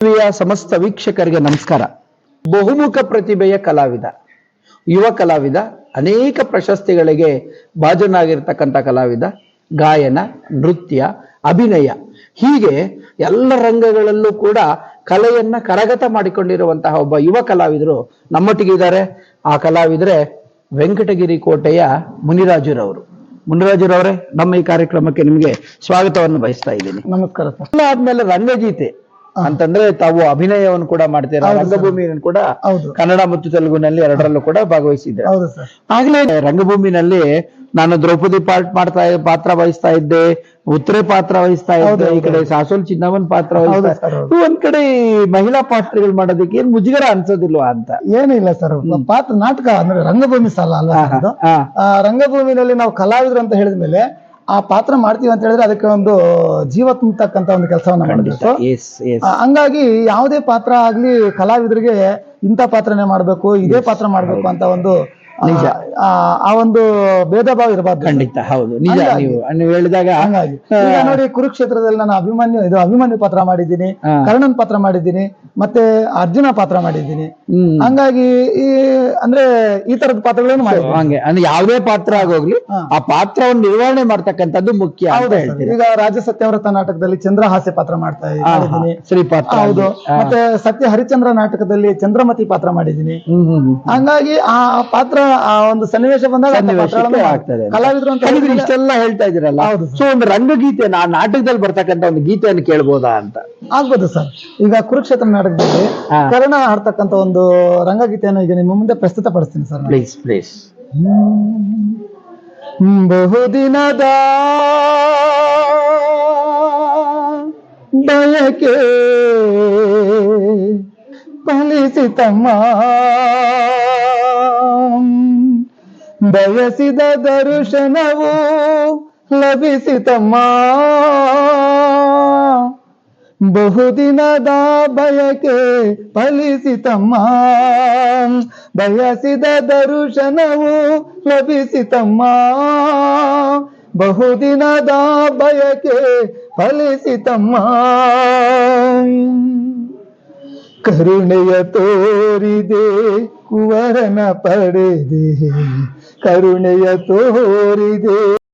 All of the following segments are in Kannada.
ಟಿವಿಯ ಸಮಸ್ತ ವೀಕ್ಷಕರಿಗೆ ನಮಸ್ಕಾರ. ಬಹುಮುಖ ಪ್ರತಿಭೆಯ ಕಲಾವಿದ ಯುವ ಕಲಾವಿದ ಅನೇಕ ಪ್ರಶಸ್ತಿಗಳಿಗೆ ಭಾಜನಾಗಿರ್ತಕ್ಕಂಥ ಕಲಾವಿದ ಗಾಯನ ನೃತ್ಯ ಅಭಿನಯ ಹೀಗೆ ಎಲ್ಲ ರಂಗಗಳಲ್ಲೂ ಕೂಡ ಕಲೆಯನ್ನ ಕರಗತ ಮಾಡಿಕೊಂಡಿರುವಂತಹ ಒಬ್ಬ ಯುವ ಕಲಾವಿದರು ನಮ್ಮೊಟ್ಟಿಗಿದ್ದಾರೆ ಆ ಕಲಾವಿದರೆ ವೆಂಕಟಗಿರಿ ಕೋಟೆಯ ಮುನಿರಾಜುರವರು. ಮುನಿರಾಜುರವರೇ ನಮ್ಮ ಈ ಕಾರ್ಯಕ್ರಮಕ್ಕೆ ನಿಮಗೆ ಸ್ವಾಗತವನ್ನು ಬಯಸ್ತಾ ಇದ್ದೀನಿ. ನಮಸ್ಕಾರ ಸರ್. ಆದ್ಮೇಲೆ ರಂಗಗೀತೆ. ಅಂತಂದ್ರೆ ತಾವು ಅಭಿನಯವನ್ನು ಕೂಡ ಮಾಡ್ತೀರಾ ರಂಗಭೂಮಿಯನ್ನು ಕೂಡ ಕನ್ನಡ ಮತ್ತು ತೆಲುಗುನಲ್ಲಿ ಎರಡರಲ್ಲೂ ಕೂಡ ಭಾಗವಹಿಸಿದ್ದೆ. ಆಗ್ಲೇ ರಂಗಭೂಮಿನಲ್ಲಿ ನಾನು ದ್ರೌಪದಿ ಪಾರ್ಟ್ ಮಾಡ್ತಾ ಪಾತ್ರ ವಹಿಸ್ತಾ ಇದ್ದೆ ಉತ್ತರೆ ಪಾತ್ರ ವಹಿಸ್ತಾ ಇದ್ದೆ ಈ. ಕಡೆ ಸಾಸೋಲ್ ಚಿನ್ನವನ್ ಪಾತ್ರ ವಹಿಸ್ತಾ. ಒಂದ್ ಕಡೆ ಮಹಿಳಾ ಪಾತ್ರಗಳು ಮಾಡೋದಕ್ಕೆ ಏನ್ ಮುಜುಗರ ಅನ್ಸೋದಿಲ್ವಾ ಅಂತ. ಏನಿಲ್ಲ ಸರ್ ಪಾತ್ರ ನಾಟಕ ಅಂದ್ರೆ ರಂಗಭೂಮಿ ಸಾಲ ಅಲ್ಲ ರಂಗಭೂಮಿನಲ್ಲಿ ನಾವು ಕಲಾವಿದ್ರು ಅಂತ ಹೇಳಿದ ಮೇಲೆ ಆ ಪಾತ್ರ ಮಾಡ್ತೀವಿ ಅಂತ ಹೇಳಿದ್ರೆ ಅದಕ್ಕೆ ಒಂದು ಜೀವ ತುಂಬತಕ್ಕಂತ ಒಂದು ಕೆಲಸವನ್ನ ಮಾಡಬೇಕು. ಹಂಗಾಗಿ ಯಾವುದೇ ಪಾತ್ರ ಆಗ್ಲಿ ಕಲಾವಿದರಿಗೆ ಇಂಥ ಪಾತ್ರನೇ ಮಾಡ್ಬೇಕು ಇದೇ ಪಾತ್ರ ಮಾಡ್ಬೇಕು ಅಂತ ಒಂದು ನಿಜ. ಆ, ಆ ಒಂದು ಭೇದ ಭಾವ ಇರಬಾರ್ದು. ಖಂಡಿತ ಹೌದು. ನಿಜ. ನೀವು ನೀವು ಹೇಳಿದಾಗ ಹಂಗಾಗಿ. ಈಗ ನೋಡಿ ಕುರುಕ್ಷೇತ್ರದಲ್ಲಿ ನಾನು ಅಭಿಮನ್ಯು ಇದು ಅಭಿಮನ್ಯು ಪಾತ್ರ ಮಾಡಿದ್ದೀನಿ. ಕರ್ಣನ್ ಪಾತ್ರ ಮಾಡಿದ್ದೀನಿ ಮತ್ತೆ ಅರ್ಜುನ ಪಾತ್ರ ಮಾಡಿದ್ದೀನಿ. ಹಂಗಾಗಿ ಈ ಅಂದ್ರೆ ಈ ತರದ ಪಾತ್ರಗಳನ್ನು ಮಾಡಿದ್ದೀನಿ ಹಂಗೆ. ಅಂದ್ರೆ ಯಾವುದೇ ಪಾತ್ರ ಆಗೋಗ್ಲಿ ಆ. ಪಾತ್ರವನ್ನು ನಿರ್ವಹಣೆ ಮಾಡ್ತಕ್ಕಂಥದ್ದು ಮುಖ್ಯ ಈಗ ರಾಜ ಸತ್ಯವ್ರತ ನಾಟಕದಲ್ಲಿ ಚಂದ್ರಹಾಸ್ಯ ಪಾತ್ರ ಮಾಡ್ತಾ ಇದ್ದೀನಿ ಶ್ರೀ ಪಾತ್ರ ಹೌದು. ಮತ್ತೆ ಸತ್ಯ ಹರಿಚಂದ್ರ ನಾಟಕದಲ್ಲಿ ಚಂದ್ರಮತಿ ಪಾತ್ರ ಮಾಡಿದ್ದೀನಿ. ಹಂಗಾಗಿ ಆ ಪಾತ್ರ ಆ ಒಂದು ಸನ್ನಿವೇಶ ಬಂದಾಗ ಆಗ್ತದೆ. ಕಲಾವಿದರು ಅಂತ ಹೇಳಿದ್ರೆ ಇಷ್ಟೆಲ್ಲ ಹೇಳ್ತಾ ಇದೀರಲ್ಲ ಹೌದು ಸೊ ಒಂದು ರಂಗಗೀತೆ ಆ ನಾಟಕದಲ್ಲಿ ಬರ್ತಕ್ಕಂತ ಒಂದು ಗೀತೆಯನ್ನು ಕೇಳ್ಬೋದಾ ಅಂತ? ಆಗ್ಬೋದು ಸರ್. ಈಗ ಕುರುಕ್ಷೇತ್ರ ನಾಟಕದಲ್ಲಿ. ಕರ್ಣ ಹಾಡ್ತಕ್ಕಂತ ಒಂದು ರಂಗಗೀತೆಯನ್ನು ಈಗ ನಿಮ್ಮ ಮುಂದೆ ಪ್ರಸ್ತುತ ಪಡಿಸ್ತೀನಿ ಸರ್. ಪ್ಲೀಸ್ ಪ್ಲೀಸ್ ಬಹುದಿನದ ಬಯಕೆ ಫಲಿಸಿತಮ್ಮ. ಬಯಸಿದ ದರ್ಶನವು ಲಭಿಸಿತಮ್ಮ ಬಹುದಿನದ ಬಯಕೆ ಫಲಿಸಿತಮ್ಮ ಬಯಸಿದ ದರ್ಶನವು ಲಭಿಸಿತಮ್ಮ ಬಹುದಿನದ ಬಯಕೆ ಫಲಿಸಿತಮ್ಮ ಕರುಣೆಯ ತೋರಿದೆ ಕುವರನ ಪಡೆದೆ. ಕರುಣೆಯ ತೋರಿದೆ.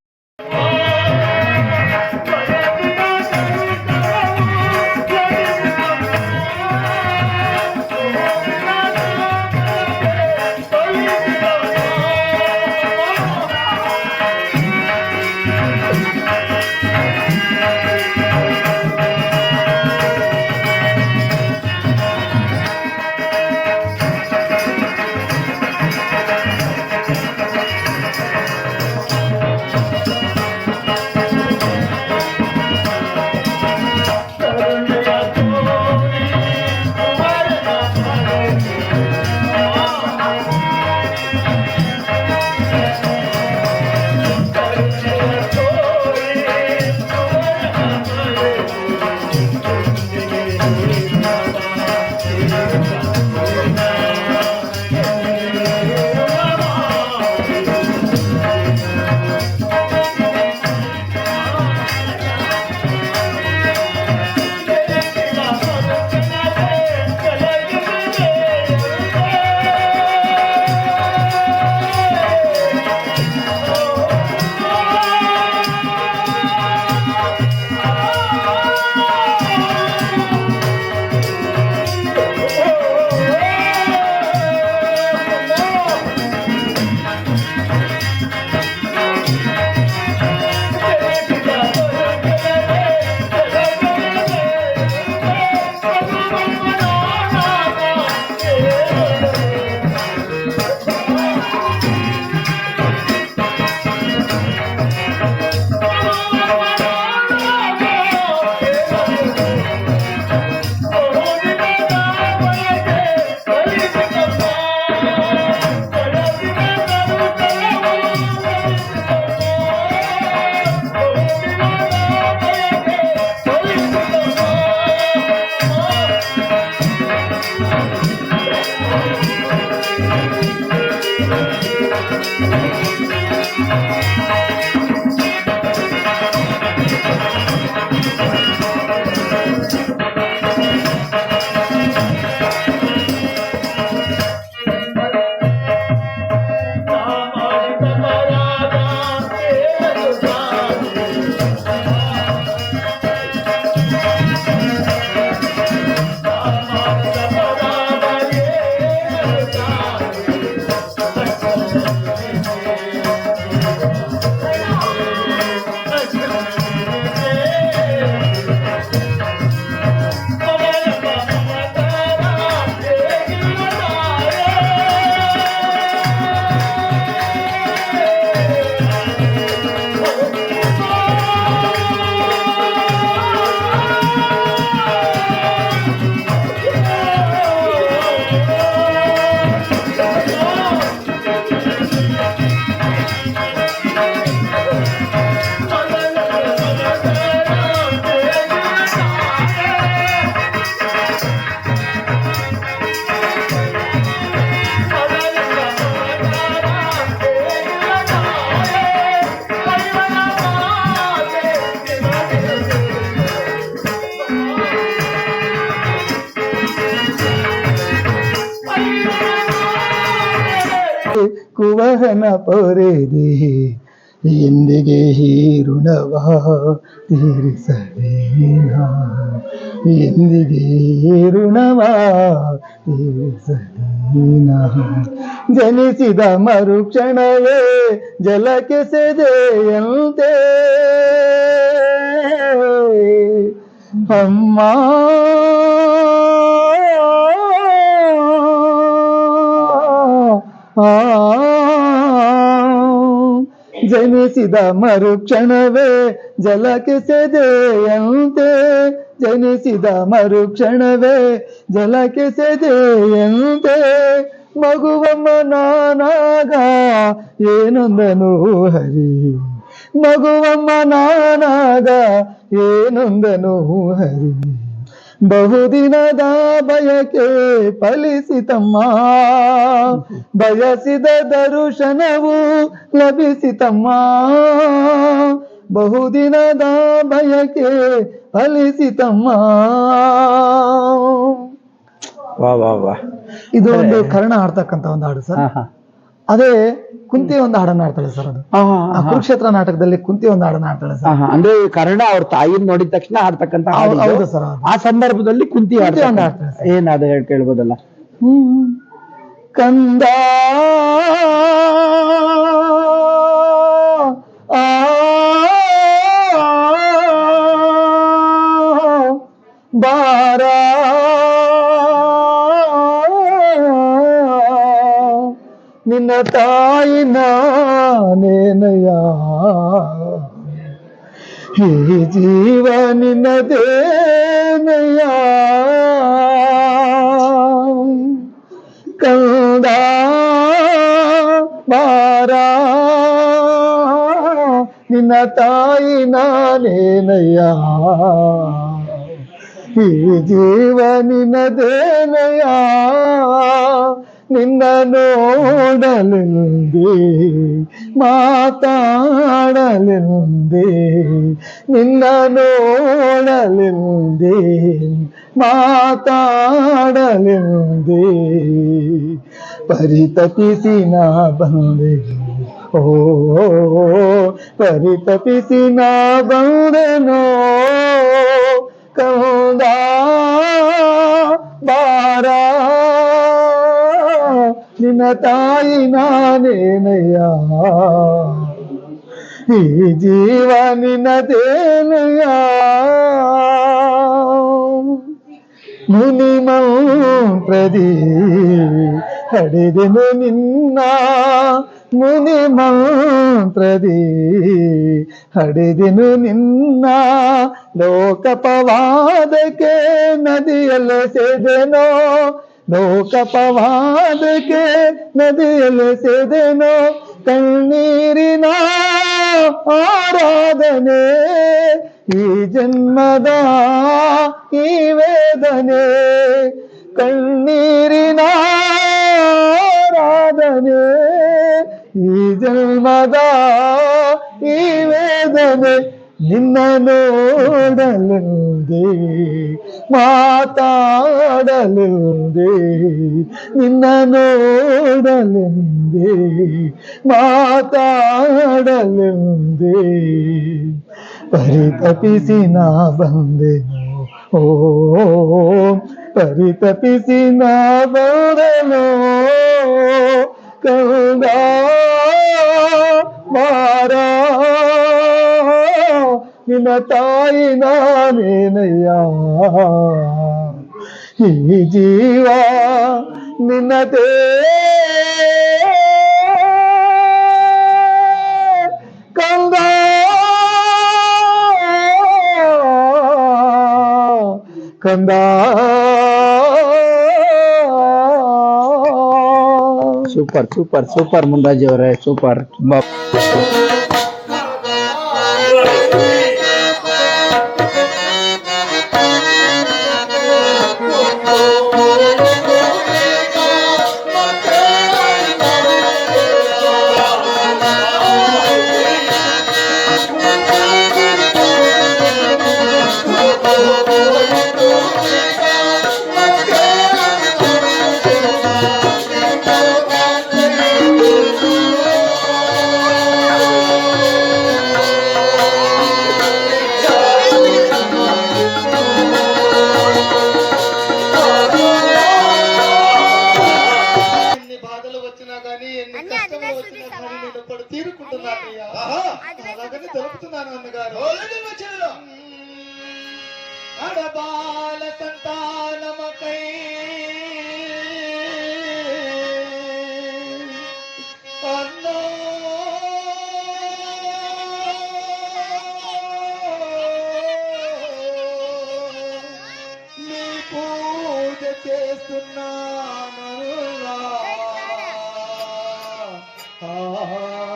ಕುವಹನ ಪೊರೆದೆ ಎಂದಿಗೆ ಈ ಋಣವ ತೀರಿಸಲೇನಾ ಎಂದಿಗೆ ಈ ಋಣವ ತೀರಿಸಲೇನಾ ಜನಿಸಿದ ಮರುಕ್ಷಣವೇ ಜಲಕ್ಕೆ ಸೆದೆಯಂತೆ ಅಮ್ಮ ಆ ಜನಿಸಿದ ಮರುಕ್ಷಣವೇ ಜಲಕ್ಕೆ ಸೆದೆಯಂತೆ ಜನಿಸಿದ ಮರುಕ್ಷಣವೇ ಜಲಕ್ಕೆ ಸೆದೆಯಂತೆ ಮಗುವಮ್ಮ ನಾನಾಗ ಏನೊಂದನು ಹರಿ ಮಗುವಮ್ಮ ನಾನಾಗ ಏನೊಂದನು ಹರಿ ಬಹುದಿನದ ಬಯಕೆ ಫಲಿಸಿತಮ್ಮ. ಬಯಸಿದ ದರುಶನವು ಲಭಿಸಿತಮ್ಮ. ಬಹುದಿನದ ಬಯಕೆ ಫಲಿಸಿತಮ್ಮ. ವಾ ವಾ ವಾ. ಇದು ಒಂದು ಕರ್ಣ ಆಡ್ತಕ್ಕಂತ ಒಂದು ಹಾಡು ಸರ್. ಅದೇ ಕುಂತಿ ಒಂದು ಹಾಡನ್ನ ಆಡ್ತಾಳೆ ಸರ್ ಅದು. ಆ ಕುರುಕ್ಷೇತ್ರ ನಾಟಕದಲ್ಲಿ ಕುಂತಿ ಒಂದು ಹಾಡನ್ನ ಆಡ್ತಾಳೆ ಸರ್. ಅಂದ್ರೆ ಕರ್ಣ ಅವ್ರ ತಾಯಿನ ನೋಡಿದ ತಕ್ಷಣ ಹಾಡ್ತಕ್ಕಂತ ಹಾಡು ಹೌದು- ಸರ್. ಆ ಸಂದರ್ಭದಲ್ಲಿ ಕುಂತಿ ಒಂದು ಹಾಡ್ತಾರೆ ಏನ್ ಅದು ಹೇಳಿ ಕೇಳ್ಬೋದಲ್ಲ. ಕಂದ ಆ ಬಾರ ನಿನ್ನ ತಾಯಿ ನಾನೇನಯ್ಯ ಈ ಜೀವ ನಿನ್ನದೇನಯ್ಯ ಕಂದ ಬಾರ ನಿನ್ನ ತಾಯಿ ನಾನೇನಯ್ಯ ಈ ಜೀವ ನಿನ್ನದೇನಯ್ಯ ನಿನ್ನ ನೋಡಲೆಂದೇ ಮಾತಾಡಲೆಂದೇ ನಿನ್ನ ನೋಡಲೆಂದೇ ಮಾತಾಡಲೆಂದೇ ಪರಿತಪಿಸಿ ನಾ ಬಂದೆ ಓ ಪರಿತಪಿಸಿ ನಾ ಬಂದೆನೋ ಕಂದ ಬಾರ ನಿನ್ನ ತಾಯಿ ನಾನೇನಯ್ಯ ಈ ಜೀವ ನಿನ್ನದೇನಯ್ಯ ಮುನಿ ಮಂತ್ರದಿ ಹಡಿದೆನು ನಿನ್ನ ಮುನಿ ಮಂತ್ರದಿ ಹಡಿದೆನು ನಿನ್ನ ಲೋಕಪವಾದಕ್ಕೆ ನದಿಯಲ್ಲಿ ಸೆದೆನೋ ಲೋಕಪವಾದಕ್ಕೆ ನದಿಯಲ್ಲಿ ಸೆದೆನೋ ಕಣ್ಣೀರಿನ ಆರಾಧನೆ ಈ ಜನ್ಮದ ಈ ವೇದನೆ ಕಣ್ಣೀರಿನ ಆರಾಧನೆ ಈ ಜನ್ಮದ ಈ ವೇದನೆ ನಿನ್ನ ನೋಡಲೆಂದೇ ಮಾತಾಡಲೆಂದೇ ನಿನ್ನ ನೋಡಲೆಂದೇ ಮಾತಾಡಲೆಂದೇ ಪರಿತಪಿಸಿ ನಾ ಬಂದೆನು ಓ ಪರಿತಪಿಸಿ ನಾ ಬಂದೆನು ಕಂದ ನಿನ್ನ ತಾಯಿ ನಾನೇನಯ್ಯ ಈ ಜೀವ ನಿನ್ನದೇ ಕಂದ ಕಂದ ಸೂಪರ್ ಸೂಪರ್ ಸೂಪರ್ ಮುಂದಾಜಿ ಅವರೇ ಸೂಪರ್ ತುಂಬಾ Oh,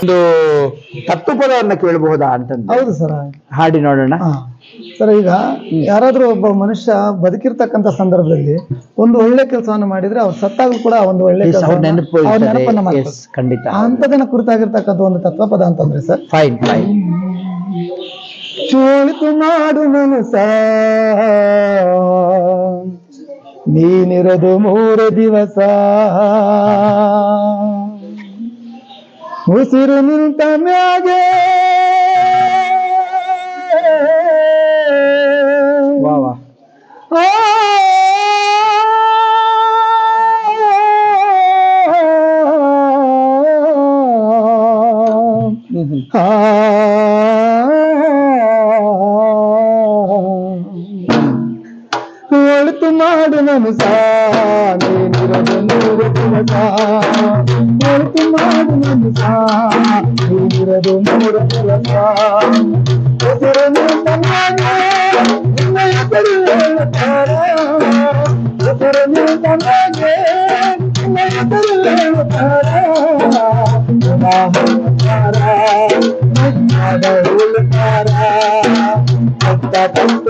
ಒಂದು ತಪ್ಪು ಪದವನ್ನ ಕೇಳಬಹುದಾ ಅಂತ ಹೌದು ಸರ್. ಹಾಡಿ ನೋಡೋಣ. ಸರ್ ಈಗ ಯಾರಾದ್ರೂ ಒಬ್ಬ ಮನುಷ್ಯ ಬದುಕಿರ್ತಕ್ಕಂತ ಸಂದರ್ಭದಲ್ಲಿ ಒಂದು ಒಳ್ಳೆ ಕೆಲಸವನ್ನು ಮಾಡಿದ್ರೆ ಅವ್ರು ಸತ್ತಾಗ ಕೂಡ ಒಂದು ಒಳ್ಳೆ ಕೆಲಸ ಖಂಡಿತ. ಅಂತದನ್ನ ಕುರಿತಾಗಿರ್ತಕ್ಕಂಥ ಒಂದು ತತ್ವ ಪದ ಅಂತಂದ್ರೆ ಸರ್? ಫೈನ್ ಫೈನ್ ಚೋಳಿತು ನಾಡು ಮನಸ ನೀನಿರೋದು ಮೂರು ದಿವಸ. ಉಸಿರು ನಿಂತ ಮ್ಯಾಗೆ la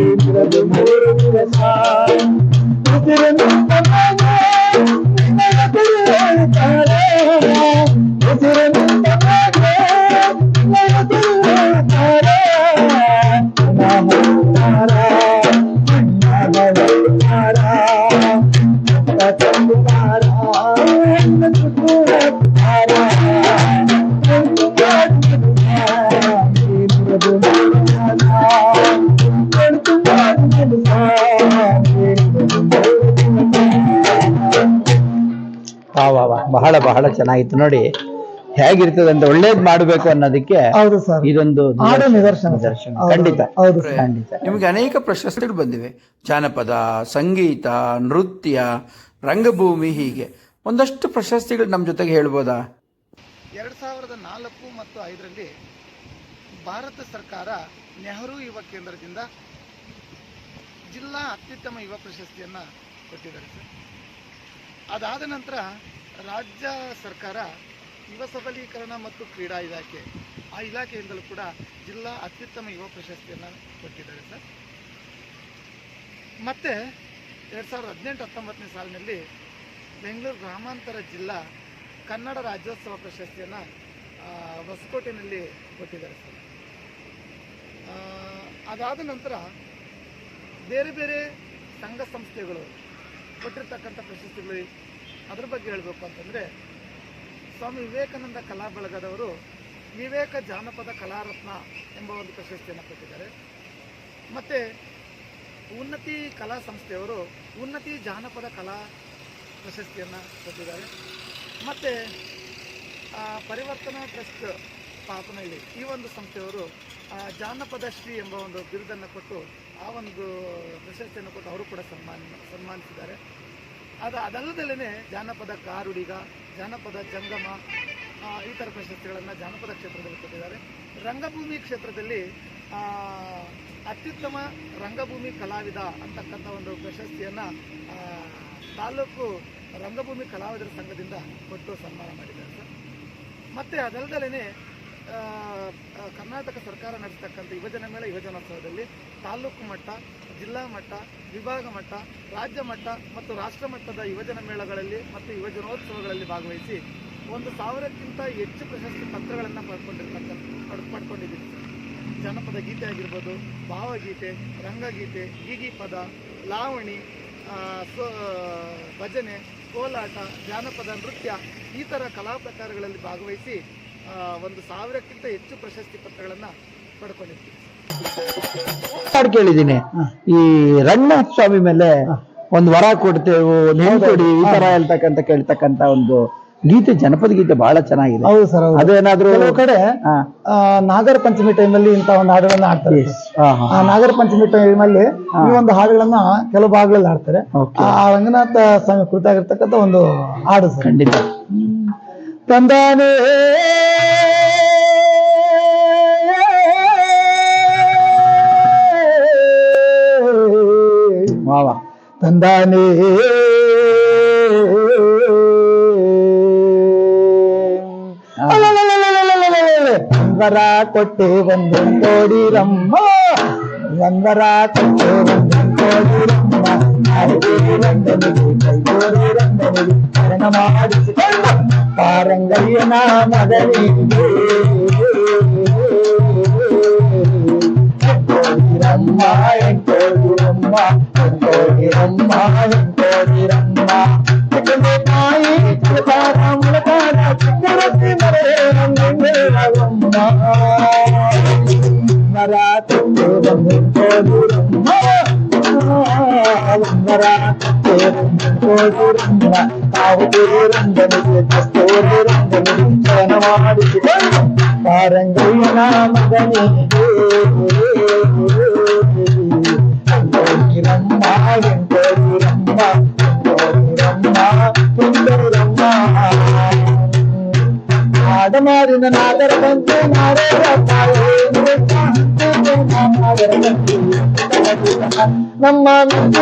libra de muertas no te vengas me la. ಬಹಳ ಬಹಳ ಚೆನ್ನಾಗಿತ್ತು ನೋಡಿ. ಹೇಗಿರ್ತದೆ ಅಂತ ಒಳ್ಳೇದ್ ಮಾಡ್ಬೇಕು ಅನ್ನೋದಕ್ಕೆ ಹೌದು ಸರ್ ಇದೊಂದು ಆಡು ನಿದರ್ಶನ ಸರ್. ನಿದರ್ಶನ ಹೌದು, ಖಂಡಿತ. ಹೌದು ಸರ್. ಖಂಡಿತ. ನಿಮಗೆ ಅನೇಕ ಪ್ರಶಸ್ತಿಗಳು ಬಂದಿವೆ. ಜಾನಪದ ಸಂಗೀತ ನೃತ್ಯ ರಂಗಭೂಮಿ ಹೀಗೆ. ಒಂದಷ್ಟು ಪ್ರಶಸ್ತಿಗಳು ನಮ್ಮ ಜೊತೆಗೆ ಹೇಳ್ಬೋದಾ? ಎರಡ್ ಸಾವಿರದ ನಾಲ್ಕು ಮತ್ತು ಐದರಲ್ಲಿ ಭಾರತ ಸರ್ಕಾರ ನೆಹರು ಯುವ ಕೇಂದ್ರದಿಂದ ಜಿಲ್ಲಾ ಅತ್ಯುತ್ತಮ ಯುವ ಪ್ರಶಸ್ತಿಯನ್ನ ಕೊಟ್ಟಿದ್ದಾರೆ ಸರ್ ಅದಾದ ನಂತರ ರಾಜ್ಯ ಸರ್ಕಾರ ಯುವ ಸಬಲೀಕರಣ ಮತ್ತು ಕ್ರೀಡಾ ಇಲಾಖೆ, ಆ ಇಲಾಖೆಯಿಂದಲೂ ಕೂಡ ಜಿಲ್ಲಾ ಅತ್ಯುತ್ತಮ ಯುವ ಪ್ರಶಸ್ತಿಯನ್ನು ಕೊಟ್ಟಿದ್ದಾರೆ ಸರ್. ಮತ್ತೆ ಎರಡು ಸಾವಿರದ ಹದಿನೆಂಟು ಹತ್ತೊಂಬತ್ತನೇ ಸಾಲಿನಲ್ಲಿ ಬೆಂಗಳೂರು ಗ್ರಾಮಾಂತರ ಜಿಲ್ಲಾ ಕನ್ನಡ ರಾಜ್ಯೋತ್ಸವ ಪ್ರಶಸ್ತಿಯನ್ನು ಹೊಸಕೋಟೆಯಲ್ಲಿ ಕೊಟ್ಟಿದ್ದಾರೆ ಸರ್. ಅದಾದ ನಂತರ ಬೇರೆ ಬೇರೆ ಸಂಘ ಸಂಸ್ಥೆಗಳು ಕೊಟ್ಟಿರ್ತಕ್ಕಂಥ ಪ್ರಶಸ್ತಿಗಳು ಅದ್ರ ಬಗ್ಗೆ ಹೇಳಬೇಕು ಅಂತಂದರೆ, ಸ್ವಾಮಿ ವಿವೇಕಾನಂದ ಕಲಾ ಬಳಗದವರು ವಿವೇಕ ಜಾನಪದ ಕಲಾರತ್ನ ಎಂಬ ಒಂದು ಪ್ರಶಸ್ತಿಯನ್ನು ಕೊಟ್ಟಿದ್ದಾರೆ. ಮತ್ತು ಉನ್ನತಿ ಕಲಾ ಸಂಸ್ಥೆಯವರು ಉನ್ನತಿ ಜಾನಪದ ಕಲಾ ಪ್ರಶಸ್ತಿಯನ್ನು ಕೊಟ್ಟಿದ್ದಾರೆ. ಮತ್ತು ಪರಿವರ್ತನಾ ಟ್ರಸ್ಟ್ ಪಾಪನಹಳ್ಳಿ ಈ ಒಂದು ಸಂಸ್ಥೆಯವರು ಜಾನಪದ ಶ್ರೀ ಎಂಬ ಒಂದು ಬಿರುದನ್ನು ಕೊಟ್ಟು ಆ ಒಂದು ಪ್ರಶಸ್ತಿಯನ್ನು ಕೊಟ್ಟು ಅವರು ಕೂಡ ಸನ್ಮಾನ, ಸನ್ಮಾನಿಸಿದ್ದಾರೆ. ಅದು ಅದಲ್ಲದಲ್ಲೇ ಜಾನಪದ ಕಾರುಡಿಗ, ಜಾನಪದ ಜಂಗಮ ಈ ಥರ ಪ್ರಶಸ್ತಿಗಳನ್ನು ಜಾನಪದ ಕ್ಷೇತ್ರದಲ್ಲಿ ಕೊಟ್ಟಿದ್ದಾರೆ. ರಂಗಭೂಮಿ ಕ್ಷೇತ್ರದಲ್ಲಿ ಅತ್ಯುತ್ತಮ ರಂಗಭೂಮಿ ಕಲಾವಿದ ಅಂತಕ್ಕಂಥ ಒಂದು ಪ್ರಶಸ್ತಿಯನ್ನು ತಾಲೂಕು ರಂಗಭೂಮಿ ಕಲಾವಿದರ ಸಂಘದಿಂದ ಕೊಟ್ಟು ಸನ್ಮಾನ ಮಾಡಿದ್ದಾರೆ ಸರ್. ಮತ್ತು ಅದಲ್ಲದಲೇ ಕರ್ನಾಟಕ ಸರ್ಕಾರ ನಡೆಸ್ತಕ್ಕಂಥ ಯುವಜನ ಮೇಳ ಯುವಜನೋತ್ಸವದಲ್ಲಿ ತಾಲೂಕು ಮಟ್ಟ, ಜಿಲ್ಲಾ ಮಟ್ಟ, ವಿಭಾಗ ಮಟ್ಟ, ರಾಜ್ಯ ಮಟ್ಟ ಮತ್ತು ರಾಷ್ಟ್ರ ಮಟ್ಟದ ಯುವಜನ ಮೇಳಗಳಲ್ಲಿ ಮತ್ತು ಯುವಜನೋತ್ಸವಗಳಲ್ಲಿ ಭಾಗವಹಿಸಿ ಒಂದು ಸಾವಿರಕ್ಕಿಂತ ಹೆಚ್ಚು ಪ್ರಶಸ್ತಿ ಪತ್ರಗಳನ್ನು ಪಡ್ಕೊಂಡಿರ್ತಕ್ಕಂಥ, ಪಡ್ ಪಡ್ಕೊಂಡಿದ್ದೀನಿ ಜನಪದ ಗೀತೆ ಆಗಿರ್ಬೋದು, ಭಾವಗೀತೆ, ರಂಗಗೀತೆ ಗೀಗಿ ಪದ, ಲಾವಣಿ ಭಜನೆ, ಕೋಲಾಟ, ಜಾನಪದ ನೃತ್ಯ ಈ ಥರ ಕಲಾ ಪ್ರಕಾರಗಳಲ್ಲಿ ಭಾಗವಹಿಸಿ ಒಂದು ಸಾವಿರಕ್ಕಿಂತ ಹೆಚ್ಚು ಪ್ರಶಸ್ತಿ ಪತ್ರಗಳನ್ನು ಪಡ್ಕೊಂಡಿರ್ತೀವಿ. ಹಾಡು ಕೇಳಿದ್ದೀನಿ. ಈ ರಂಗನಾಥ ಸ್ವಾಮಿ ಮೇಲೆ ಒಂದು ವರ ಕೊಡ್ತೇವೆ ಕೊಡಿ ಈ ತರ ಹೇಳ್ತಕ್ಕಂತ ಕೇಳ್ತಕ್ಕಂತ ಒಂದು ಗೀತೆ ಜನಪದ ಗೀತೆ ಬಹಳ ಚೆನ್ನಾಗಿದೆ. ಹೌದು ಸರ್ ಹೌದು. ಅದೇನಾದ್ರೂ ಕೆಲವು ಕಡೆ ಹಾ. ಆ, ನಾಗರ ಪಂಚಮಿ ಟೈಮಲ್ಲಿ ಇಂತ ಒಂದು ಹಾಡುಗಳನ್ನ ಆಡ್ತಾರೆ Yes. ಹಾ, ಹಾ. ಆ ನಾಗರ ಪಂಚಮಿ ಟೈಮಲ್ಲಿ ಈ ಒಂದು ಹಾಡುಗಳನ್ನ ಕೆಲವು ಭಾಗಗಳಲ್ಲಿ ಆಡ್ತಾರೆ Okay. ಆ ರಂಗನಾಥ ಸ್ವಾಮಿ ಕುರಿತಾಗಿರ್ತಕ್ಕಂಥ ಒಂದು ಹಾಡು ಸರ್. ಖಂಡಿತ. தந்தானே. மாவா தந்தானே. வந்தரா கொட்டு வந்து கோடிரம்மா வந்தரா கொட்டு வந்து கோடிரம்மா கோடிரம்மா பாரங்கள்னா மதலி அம்மா என் கோதிரம்மா கோதிரம்மா என் கோதிரம்மா தாயி தாரா முலதாரா சிக்கரத்தி மரேரம்மா மரா தூரம் கோதிரம்மா மரா ಮರೆ ರಂಗಮ್ಮ ಮರ ತುತ್ತೆ ಬಂದು ಕೋಡಿರಮ್ಮ ಮರ ತುತ್ತೆ ಬಂದು ಕೋಡಿರಮ್ಮ ತಾವು ರಂಗನಿಗೆ ಕಸ್ತೂರಿ ರಂಗನಿಗೆ ಶರಣ ಮಾಡಿಸಿಕೊಂಡು ಪಾರಂಗಯ್ಯನ ಮಗನಿಗೆ ಎಂಕೋಡಿರಮ್ಮ ಎಂಕೋಡಿರಮ್ಮ ಎಂಕೋಡಿರಮ್ಮ ಸುಂದರಮ್ಮ ಆಡಮಾರಿನ ನಾಗರ ಬಂತು ನಾಡರ ನಮ್ಮ ಹಿಂಗ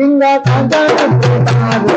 இந்த கதலுக்கு காது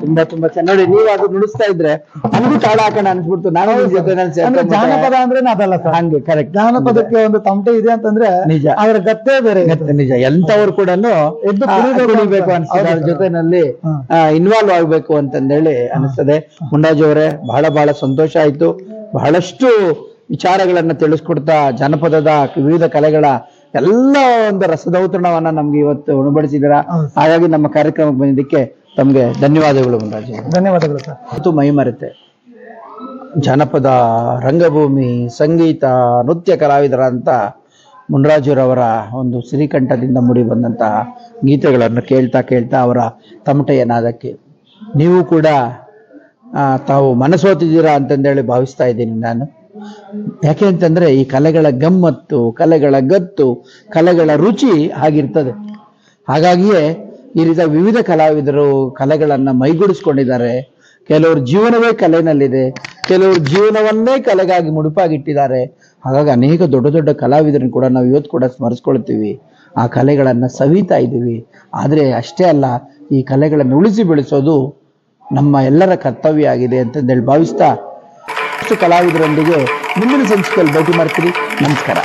ತುಂಬಾ ತುಂಬಾ ಚೆನ್ನಾಗಿ ನೋಡಿ ನೀವು ಅದು ನುಡಿಸ್ತಾ ಇದ್ರೆ ಅಂದ್ರೆ ತಾಳ ಹಾಕೋಣ ಅನ್ಸ್ಬಿಡ್ತು ನಾನು ನಿಮ್ ಜೊತೆ ನಾನು ಅಂದ್ರೆ ಸೇರ್ಕೊಂಡ್ಬಿಟ್ಟೆ. ಜಾನಪದ ಅಂದ್ರೆ ಅದಲ್ಲ ಸರ್ ಹಂಗೆ ಕರೆಕ್ಟ್ ಜಾನಪದಕ್ಕೆ ಒಂದು ತಮಟೆ ಇದೆ ಅಂತಂದ್ರೆ ನಿಜ. ಅದರ ಗತ್ತೆ ಬೇರೆ ಗತ್ತೆ ನಿಜ ಎಂತವ್ರು ಕೂಡ ಎದ್ದು ಕುಣಿಬೇಕು ಕುಣಿಬೇಕು ಅಂತ. ಅನ್ಸ್ತದೆ ಅದ್ರ ಹೌದು. ಜೊತೆನಲ್ಲಿ. ಇನ್ವಾಲ್ವ್ ಆಗ್ಬೇಕು ಅಂತಂದೇಳಿ ಅನಿಸ್ತದೆ ಮುಂಡಾಜಿ ಅವರೇ ಬಹಳ ಬಹಳ ಸಂತೋಷ ಆಯ್ತು ಬಹಳಷ್ಟು ವಿಚಾರಗಳನ್ನ ತಿಳಿಸ್ಕೊಡ್ತಾ ಜಾನಪದದ ವಿವಿಧ ಕಲೆಗಳ ಎಲ್ಲ ಒಂದು ರಸದೌತಣವನ್ನ ನಮ್ಗೆ ಇವತ್ತು ಉಣಬಡಿಸಿದ್ದೀರಾ? ಹಾಗಾಗಿ ನಮ್ಮ ಕಾರ್ಯಕ್ರಮಕ್ಕೆ ಬಂದಿದ್ದಕ್ಕೆ ತಮ್ಗೆ ಧನ್ಯವಾದಗಳು ಮುಂಡಾಜು ಧನ್ಯವಾದಗಳು ಸರ್. ಮತ್ತು ಮೈ ಮರೆತೆ. ಜಾನಪದ ರಂಗಭೂಮಿ ಸಂಗೀತ ನೃತ್ಯ ಕಲಾವಿದರ ಅಂತ ಮುನ್ರಾಜುರವರ ಒಂದು ಸಿರಿಕಂಠದಿಂದ ಮುಡಿ ಬಂದಂತಹ ಗೀತೆಗಳನ್ನು ಕೇಳ್ತಾ ಕೇಳ್ತಾ ಅವರ ತಮಟೆಯನ್ನಾದಕ್ಕೆ ನೀವು ಕೂಡ ತಾವು ಮನಸೋತಿದ್ದೀರಾ ಅಂತಂದೇಳಿ ಭಾವಿಸ್ತಾ ಇದ್ದೀನಿ ನಾನು. ಯಾಕೆ ಅಂತಂದ್ರೆ ಈ ಕಲೆಗಳ ಗಮ್ಮತ್ತು, ಕಲೆಗಳ ಗತ್ತು, ಕಲೆಗಳ ರುಚಿ ಆಗಿರ್ತದೆ ಹಾಗಾಗಿಯೇ ಈ ರೀತಿಯ ವಿವಿಧ ಕಲಾವಿದರು ಕಲೆಗಳನ್ನ ಮೈಗೂಡಿಸ್ಕೊಂಡಿದ್ದಾರೆ. ಕೆಲವರು ಜೀವನವೇ ಕಲೆನಲ್ಲಿದೆ, ಕೆಲವರು ಜೀವನವನ್ನೇ ಕಲೆಗಾಗಿ ಮುಡುಪಾಗಿಟ್ಟಿದ್ದಾರೆ. ಹಾಗಾಗಿ ಅನೇಕ ದೊಡ್ಡ ದೊಡ್ಡ ಕಲಾವಿದರನ್ನು ಕೂಡ ನಾವು ಇವತ್ತು ಕೂಡ ಸ್ಮರಿಸ್ಕೊಳ್ತೀವಿ. ಆ ಕಲೆಗಳನ್ನು ಸವಿತಾ ಇದ್ದೀವಿ. ಆದರೆ ಅಷ್ಟೇ ಅಲ್ಲ, ಈ ಕಲೆಗಳನ್ನು ಉಳಿಸಿ ಬೆಳೆಸೋದು ನಮ್ಮ ಎಲ್ಲರ ಕರ್ತವ್ಯ ಆಗಿದೆ ಅಂತಂದೇಳಿ ಭಾವಿಸ್ತಾ ಕಲಾವಿದರೊಂದಿಗೆ ಮುಂದಿನ ಸಂಚಿಕೆಯಲ್ಲಿ ಭೇಟಿ ಮಾಡ್ತೀರಿ ನಮಸ್ಕಾರ.